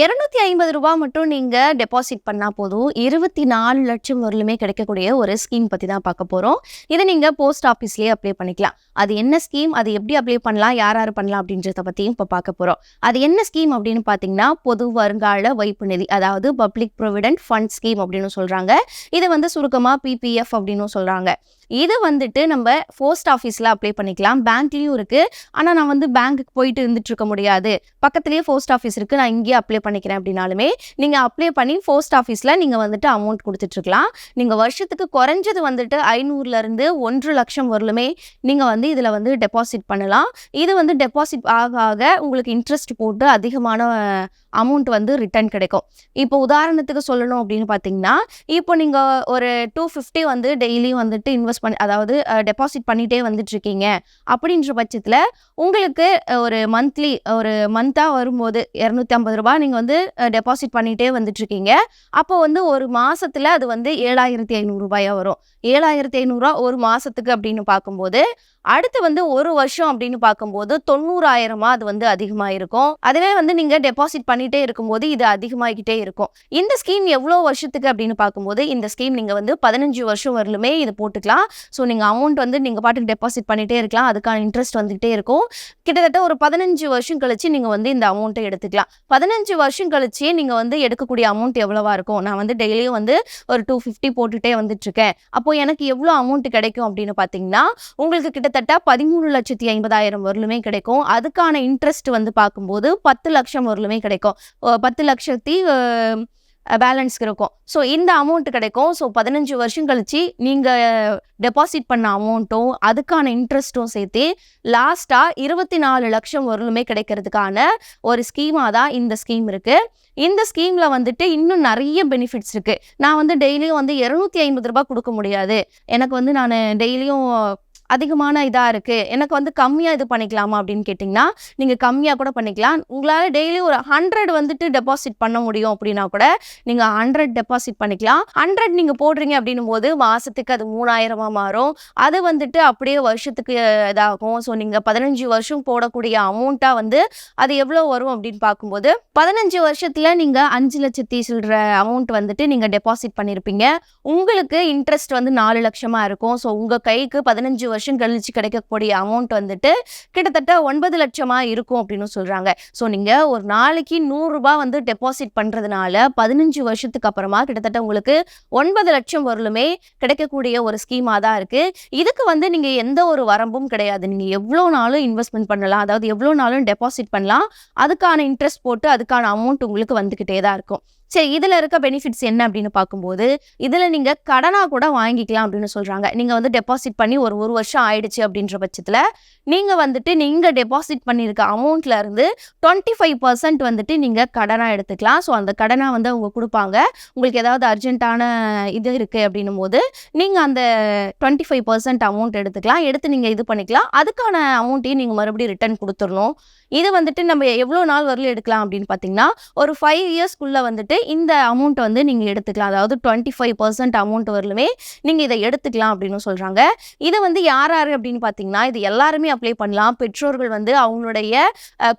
இரநூத்தி ஐம்பது ரூபாய் மட்டும் நீங்கள் டெபாசிட் பண்ணால் போதும். இருபத்தி நாலு லட்சம் வரலுமே கிடைக்கக்கூடிய ஒரு ஸ்கீம் பற்றி தான் பார்க்க போகிறோம் இதை நீங்கள் போஸ்ட் ஆஃபீஸ்லேயே அப்ளை பண்ணிக்கலாம். அது என்ன ஸ்கீம் அது எப்படி அப்ளை பண்ணலாம்? யார் யார் பண்ணலாம்? அப்படின்றத பற்றியும் இப்போ பார்க்க போகிறோம் அது என்ன ஸ்கீம் அப்படின்னு பார்த்தீங்கன்னா பொது வருங்கால வைப்பு நிதி அதாவது பப்ளிக் ப்ரொவிடென்ட் ஃபண்ட் ஸ்கீம் அப்படின்னு சொல்கிறாங்க இதை வந்து சுருக்கமாக பிபிஎஃப் அப்படின்னு சொல்கிறாங்க இது வந்துட்டு நம்ம போஸ்ட் ஆஃபீஸில் அப்ளை பண்ணிக்கலாம். பேங்க்லேயும் இருக்குது ஆனால் நான் வந்து பேங்க்குக்கு போயிட்டு இருந்துட்டு இருக்க முடியாது. பக்கத்துலேயே போஸ்ட் ஆஃபீஸ் இருக்குது நான் இங்கேயே அப்ளை பண்ணிக்கிறேன் அப்படின்னாலுமே நீங்கள் அப்ளை பண்ணி போஸ்ட் ஆஃபீஸில் நீங்கள் வந்துட்டு அமௌண்ட் கொடுத்துட்ருக்கலாம் நீங்கள் வருஷத்துக்கு குறைஞ்சது வந்துட்டு ஐநூறுலேருந்து ஒன்று லட்சம் வரலுமே நீங்கள் வந்து இதில் வந்து டெபாசிட் பண்ணலாம். இது வந்து டெபாசிட் ஆக ஆக உங்களுக்கு இன்ட்ரெஸ்ட் போட்டு அதிகமான அமௌண்ட் வந்து ரிட்டர்ன் கிடைக்கும். இப்போ உதாரணத்துக்கு சொல்லணும் அப்படின்னு பார்த்தீங்கன்னா இப்போ நீங்கள் ஒரு டூ ஃபிஃப்டி வந்து டெய்லியும் வந்துட்டு இன்வெஸ்ட் பண்ணி அதாவது டெபாசிட் பண்ணிகிட்டே வந்துட்டு இருக்கீங்க அப்படின்ற பட்சத்தில் உங்களுக்கு ஒரு மந்த்லி ஒரு மந்த்தாக வரும்போது இரநூத்தி ஐம்பது ரூபா நீங்கள் வந்து டெபாசிட் பண்ணிகிட்டே வந்துட்டு இருக்கீங்க அப்போ வந்து ஒரு மாதத்தில் அது வந்து ஏழாயிரத்தி ஐநூறுரூபாயாக வரும். ஏழாயிரத்தி ஐநூறுரூவா ஒரு மாதத்துக்கு அப்படின்னு பார்க்கும்போது அடுத்து வந்து ஒரு வருஷம் அப்படின்னு பார்க்கும்போது தொண்ணூறாயிரமா அது வந்து அதிகமாக இருக்கும் அதுவே வந்து நீங்கள் டெபாசிட் பண்ணிட்டே இருக்கும்போது இது அதிகமாகிக்கிட்டே இருக்கும். இந்த ஸ்கீம் எவ்வளோ வருஷத்துக்கு அப்படின்னு பார்க்கும்போது இந்த ஸ்கீம் நீங்கள் வந்து பதினஞ்சு வருஷம் வரலுமே இது போட்டுக்கலாம். ஸோ நீங்கள் அமௌண்ட் வந்து நீங்கள் பாட்டுக்கு டெபாசிட் பண்ணிட்டே இருக்கலாம். அதுக்கான இன்ட்ரெஸ்ட் வந்துகிட்டே இருக்கும். கிட்டத்தட்ட ஒரு பதினஞ்சு வருஷம் கழிச்சு நீங்கள் வந்து இந்த அமௌண்ட்டை எடுத்துக்கலாம். பதினஞ்சு வருஷம் கழிச்சு நீங்கள் வந்து எடுக்கக்கூடிய அமௌண்ட் எவ்வளவா இருக்கும்? நான் வந்து டெய்லியும் வந்து ஒரு டூ ஃபிஃப்டி போட்டுட்டே வந்துட்டு இருக்கேன். அப்போ எனக்கு எவ்வளோ அமௌண்ட் கிடைக்கும் அப்படின்னு பார்த்தீங்கன்னா உங்களுக்கு கிட்டத்தட்ட பதிமூணு லட்சத்தி ஐம்பதாயிரம் வரலுமே கிடைக்கும். அதுக்கான இன்ட்ரெஸ்ட் வந்து பார்க்கும்போது பத்து லட்சம் வரலுமே கிடைக்கும். பத்து லட்சத்தி பேலன்ஸ் இருக்கும். ஸோ இந்த அமௌண்ட் கிடைக்கும். ஸோ பதினஞ்சு வருஷம் கழிச்சு நீங்கள் டெபாசிட் பண்ண அமௌண்ட்டும் அதுக்கான இன்ட்ரெஸ்ட்டும் சேர்த்து லாஸ்ட்டாக இருபத்தி நாலு லட்சம் வரலுமே கிடைக்கிறதுக்கான ஒரு ஸ்கீமாக தான் இந்த ஸ்கீம் இருக்குது இந்த ஸ்கீமில் வந்துட்டு இன்னும் நிறைய பெனிஃபிட்ஸ் இருக்குது நான் வந்து டெய்லியும் வந்து இரநூத்தி ஐம்பது ரூபாய் கொடுக்க முடியாது. எனக்கு வந்து நான் டெய்லியும் அதிகமான இதாக இருக்குது எனக்கு வந்து கம்மியாக இது பண்ணிக்கலாமா அப்படின்னு கேட்டிங்கன்னா நீங்கள் கம்மியாக கூட பண்ணிக்கலாம். உங்களால் டெய்லி ஒரு ஹண்ட்ரட் வந்துட்டு டெபாசிட் பண்ண முடியும் அப்படின்னா கூட நீங்கள் ஹண்ட்ரட் டெபாசிட் பண்ணிக்கலாம். ஹண்ட்ரட் நீங்கள் போடுறீங்க அப்படின்னும் போது மாதத்துக்கு அது மூணாயிரமாக மாறும். அது வந்துட்டு அப்படியே வருஷத்துக்கு இதாகும். ஸோ நீங்கள் பதினஞ்சு வருஷம் போடக்கூடிய அமௌண்ட்டாக வந்து அது எவ்வளோ வரும் அப்படின்னு பார்க்கும்போது பதினஞ்சு வருஷத்தில் நீங்கள் அஞ்சு லட்சத்தி சில்லற அமௌண்ட் வந்துட்டு நீங்கள் டெபாசிட் பண்ணியிருப்பீங்க உங்களுக்கு இன்ட்ரெஸ்ட் வந்து நாலு லட்சமாக இருக்கும். ஸோ உங்கள் கைக்கு பதினஞ்சு வருஷம் கழிச்சு கிடைக்கக்கூடிய அமௌண்ட் வந்துட்டு கிட்டத்தட்ட ஒன்பது லட்சமாக இருக்கும் அப்படின்னு சொல்கிறாங்க ஸோ நீங்கள் ஒரு நாளைக்கு நூறுரூபா வந்து டெபாசிட் பண்ணுறதுனால பதினஞ்சு வருஷத்துக்கு அப்புறமா கிட்டத்தட்ட உங்களுக்கு ஒன்பது லட்சம் வரலுமே கிடைக்கக்கூடிய ஒரு ஸ்கீமாக தான் இருக்குது இதுக்கு வந்து நீங்கள் எந்த ஒரு வரம்பும் கிடையாது. நீங்கள் எவ்வளோ நாளும் இன்வெஸ்ட்மெண்ட் பண்ணலாம் அதாவது எவ்வளோ நாளும் டெபாசிட் பண்ணலாம் அதுக்கான இன்ட்ரெஸ்ட் போட்டு அதுக்கான அமௌண்ட் உங்களுக்கு வந்துக்கிட்டே தான் இருக்கும். சரி இதில் இருக்க பெனிஃபிட்ஸ் என்ன அப்படின்னு பார்க்கும்போது இதில் நீங்கள் கடனாக கூட வாங்கிக்கலாம் அப்படின்னு சொல்கிறாங்க நீங்கள் வந்து டெபாசிட் பண்ணி ஒரு ஒரு வருஷம் ஆயிடுச்சு அப்படின்ற பட்சத்தில் நீங்கள் வந்துட்டு நீங்கள் டெபாசிட் பண்ணியிருக்க அமௌண்ட்ல இருந்து டுவெண்ட்டி ஃபைவ் பர்சன்ட் வந்துட்டு நீங்கள் கடனாக எடுத்துக்கலாம். ஸோ அந்த கடனாக வந்து அவங்க கொடுப்பாங்க. உங்களுக்கு ஏதாவது அர்ஜென்ட்டான இது இருக்குது அப்படின்னும் போது நீங்கள் அந்த டுவெண்ட்டி ஃபைவ் பர்சன்ட் அமௌண்ட் எடுத்துக்கலாம். எடுத்து நீங்கள் இது பண்ணிக்கலாம். அதுக்கான அமௌண்ட்டையும் நீங்கள் மறுபடியும் ரிட்டர்ன் கொடுத்துடணும். இது வந்துட்டு நம்ம எவ்வளோ நாள் வரலும் எடுக்கலாம் அப்படின்னு பார்த்தீங்கன்னா ஒரு ஃபைவ் இயர்ஸ்க்குள்ளே வந்துட்டு இந்த அமௌண்ட் வந்து நீங்கள் எடுத்துக்கலாம். அதாவது டுவெண்ட்டி ஃபைவ் பர்சன்ட் அமௌண்ட் வரலுமே நீங்கள் இதை எடுத்துக்கலாம் அப்படின்னு சொல்கிறாங்க இதை வந்து யார் யார் அப்படின்னு பார்த்தீங்கன்னா இது எல்லாருமே அப்ளை பண்ணலாம். பெற்றோர்கள் வந்து அவங்களுடைய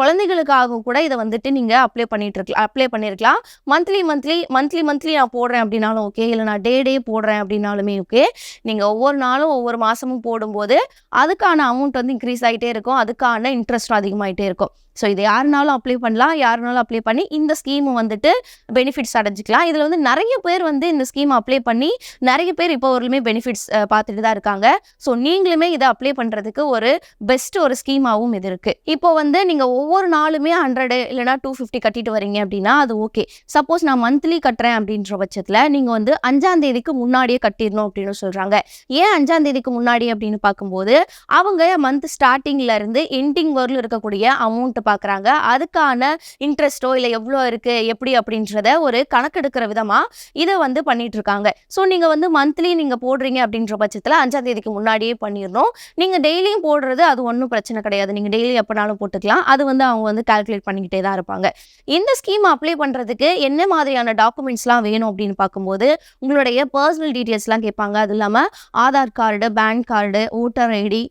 குழந்தைகளுக்காகவும் குழந்தைகளுக்காக கூட இதை வந்துட்டு நீங்கள் அப்ளை பண்ணிட்டு இருக்கலாம் அப்ளை பண்ணியிருக்கலாம் மந்த்லி மந்த்லி மந்த்லி மந்த்லி நான் போடுறேன் அப்படின்னாலும் ஓகே இல்லை நான் டே டே போடுறேன் அப்படின்னாலுமே ஓகே நீங்கள் ஒவ்வொரு நாளும் ஒவ்வொரு மாதமும் போடும்போது அதுக்கான அமௌண்ட் வந்து இன்க்ரீஸ் ஆகிட்டே இருக்கும். அதுக்கான இன்ட்ரெஸ்ட்டும் அதிகமாகிட்டே இருக்கும். ஸோ இது யாருனாலும் அப்ளை பண்ணலாம். யாருனாலும் அப்ளை பண்ணி இந்த ஸ்கீம் வந்துட்டு பெனிஃபிட்ஸ் அடைஞ்சிக்கலாம். இதில் வந்து நிறைய பேர் வந்து இந்த ஸ்கீம் அப்ளை பண்ணி நிறைய பேர் இப்போ வரலுமே பெனிஃபிட்ஸ் பார்த்துட்டு தான் இருக்காங்க. ஸோ நீங்களுமே இதை அப்ளை பண்ணுறதுக்கு ஒரு பெஸ்ட் ஒரு ஸ்கீமாகவும் இது இருக்குது இப்போ வந்து நீங்கள் ஒவ்வொரு நாளுமே ஹண்ட்ரடு இல்லைனா டூ ஃபிஃப்டி கட்டிட்டு வரீங்க அப்படின்னா அது ஓகே சப்போஸ் நான் மந்த்லி கட்டுறேன் அப்படின்ற பட்சத்தில் நீங்கள் வந்து அஞ்சாம் தேதிக்கு முன்னாடியே கட்டிடணும் அப்படின்னு சொல்கிறாங்க ஏன் அஞ்சாம் தேதிக்கு முன்னாடி அப்படின்னு பார்க்கும்போது அவங்க மந்த் ஸ்டார்டிங்கில் இருந்து எண்டிங் வரலும் இருக்கக்கூடிய அமௌண்ட்டை பார்க்குறாங்க அதுக்கான இன்ட்ரெஸ்ட்டோ இல்லை எவ்வளோ இருக்குது எப்படி அப்படின்றத ஒரு கணக்கெடுக்கிற விதமாக இதை வந்து பண்ணிட்டு இருக்காங்க ஸோ நீங்கள் வந்து மந்த்லி நீங்கள் போடுறீங்க அப்படின்ற பட்சத்தில் அஞ்சாம் தேதிக்கு முன்னாடியே பண்ணிடணும் நீங்கள் டெய்லியும் போடுறது அது ஒன்றும் பிரச்சனை கிடையாது. நீங்கள் டெய்லி எப்போனாலும் போட்டுக்கலாம். அது வந்து அவங்க வந்து கால்குலேட் பண்ணிக்கிட்டே தான் இருப்பாங்க. இந்த ஸ்கீம் அப்ளை பண்ணுறதுக்கு என்ன மாதிரியான டாக்குமெண்ட்ஸ்லாம் வேணும் அப்படின்னு பார்க்கும்போது உங்களுடைய பர்சனல் டீட்டெயில்ஸ்லாம் கேட்பாங்க. அது இல்லாமல் Aadhaar card pan card voter ID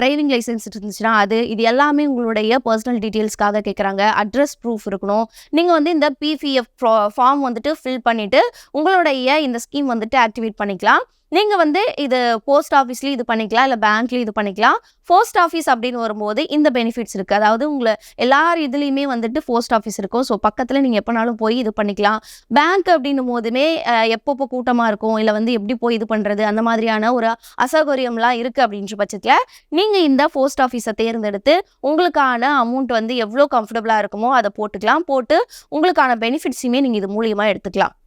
driving licence இருந்துச்சுன்னா அது இது எல்லாமே உங்களுடைய பர்சனல் டீட்டெயில்ஸ்க்காக கேட்குறாங்க அட்ரஸ் ப்ரூஃப் இருக்கணும். நீங்கள் வந்து இந்த பிபிஎஃப் ஃபார்ம் வந்துட்டு ஃபில் பண்ணிவிட்டு உங்களுடைய இந்த ஸ்கீம் வந்துட்டு ஆக்டிவேட் பண்ணிக்கலாம். நீங்கள் வந்து இது போஸ்ட் ஆஃபீஸ்லேயும் இது பண்ணிக்கலாம் இல்லை பேங்க்லேயும் இது பண்ணிக்கலாம். போஸ்ட் ஆஃபீஸ் அப்படின்னு வரும்போது இந்த பெனிஃபிட்ஸ் இருக்குது அதாவது உங்களை எல்லார் இதுலேயுமே வந்துட்டு போஸ்ட் ஆஃபீஸ் இருக்கும். ஸோ பக்கத்தில் நீங்கள் எப்போனாலும் போய் இது பண்ணிக்கலாம். பேங்க் அப்படின்னும் போதுமே எப்பப்போ கூட்டமாக இருக்கும் இல்லை வந்து எப்படி போய் இது பண்ணுறது அந்த மாதிரியான ஒரு அசௌகரியம்லாம் இருக்குது அப்படின்ற பட்சத்தில் நீங்கள் இந்த போஸ்ட் ஆஃபீஸை தேர்ந்தெடுத்து உங்களுக்கான அமௌண்ட் வந்து எவ்வளோ கம்ஃபர்டபுளாக இருக்குமோ அதை போட்டுக்கலாம். போட்டு உங்களுக்கான பெனிஃபிட்ஸையுமே நீங்கள் இது மூலியமாக எடுத்துக்கலாம்.